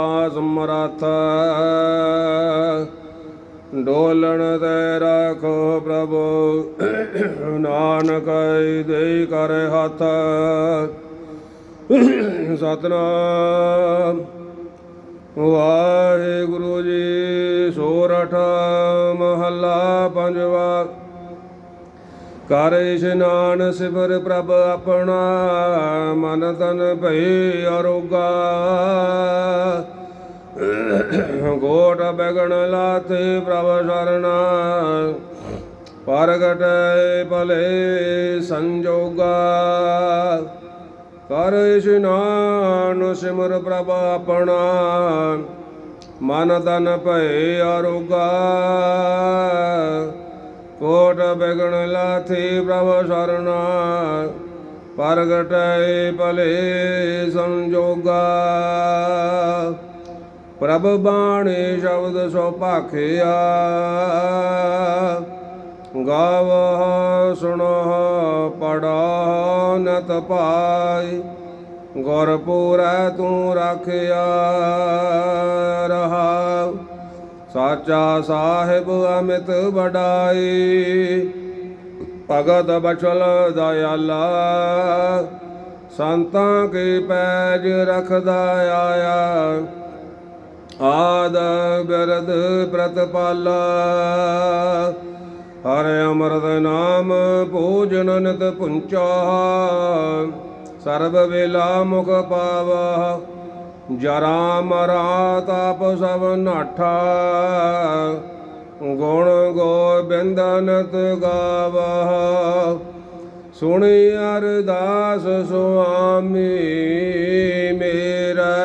ਸਮਰਥ ਡੋਲਣ ਤੇ ਰੱਖੋ ਪ੍ਰਭੂ। ਨਾਨਕ ਦੇ ਕਰ ਹੱਥ। ਸਤਨਾਮ। ਵਾਹਿਗੁਰੂ ਜੀ ਸੋਰਠ ਮਹੱਲਾ ਪੰਜਵਾ। ਕਰ ਇਸ਼ਨਾਨ ਸਿਮਰ ਪ੍ਰਭ ਆਪਣਾ, ਮਨ ਤਨ ਭਈ ਅਰੋਗਾ ਗੋਟ ਬਗਣ ਲਾਥੇ ਪ੍ਰਭ ਸਰਣਾ, ਪਰਗਟ ਭਲੇ ਸੰਜੋਗਾ। ਕਰ ਇਸ਼ਨਾਨ ਸਿਮਰ ਪ੍ਰਭ ਆਪਣਾ, ਮਨ ਤਨ ਭਏ ਅਰੋਗਾ ਕੋਟ ਬਗਣ ਲਾਥੀ ਪ੍ਰਭ ਸਰਣਾ ਪਰਗਟੈ ਭਲੇ ਸੰਜੋਗਾ। ਪ੍ਰਭ ਬਾਣੀ ਸ਼ਬਦ ਸੋ ਭਾਖਿਆ, ਗਾਵ ਸੁਣੋ ਪੜਾ ਨਤ ਪਾਈ, ਗੁਰਪੂਰੈ ਤੂੰ ਰੱਖਿਆ ਰਹਾ। ਸਾਚਾ ਸਾਹਿਬ ਅਮਿਤ ਵਡਾਈ। ਭਗਤ ਬਚਲ ਦਇਆਲਾ, ਸੰਤਾਂ ਕੀ ਪੈਜ ਰਖਦਾ ਆਇਆ। ਆਦ ਬਿਰਦ ਪ੍ਰਤਪਾਲਾ, ਹਰਿ ਅਮਰਤ ਨਾਮ ਭੋਜਨ ਨਿਤ ਪੁੰਚਾ। ਸਰਬ ਵੇਲਾ ਮੁਖ ਪਾਵਾ ਜਰਾ ਮਰਾ ਤਾਪ ਸਭ ਨਾਠਾ। ਗੁਣ ਗੋਬਿੰਦਨਤ ਗਾਵਾ ਸੁਣੀ ਅਰਦਾਸ ਸੁਆਮੀ ਮੇਰਾ।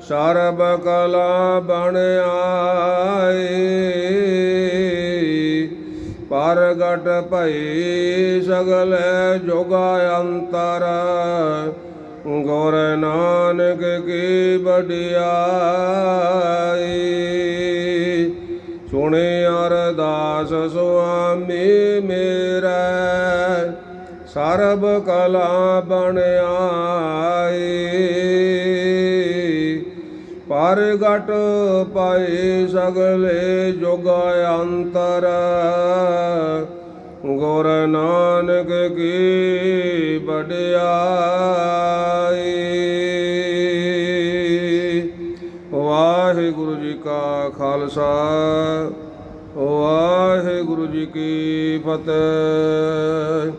ਸਰਬ ਕਲਾ ਬਣ ਆਏ। ਪਰਗਟ ਭਈ ਸਗਲ ਜੋਗਾ ਅੰਤਰ। ਗੁਰ ਨਾਨਕ ਕੀ ਬੜਿਆਈ ਸੁਣੇ ਅਰਦਾਸ ਸੁਆਮੀ ਮੇਰਾ, ਸਰਬ ਕਲਾ ਬਣ ਆਈ। ਪਰਗਟ ਪਾਏ ਸਗਲੇ ਜੁਗ ਅੰਤਰ ਗੁਰ ਨਾਨਕ ਕੀ ਬੜਿਆਈ ਵਾਹਿਗੁਰੂ ਜੀ ਕਾ ਖਾਲਸਾ ਵਾਹਿਗੁਰੂ ਜੀ ਕੀ ਫਤਿਹ।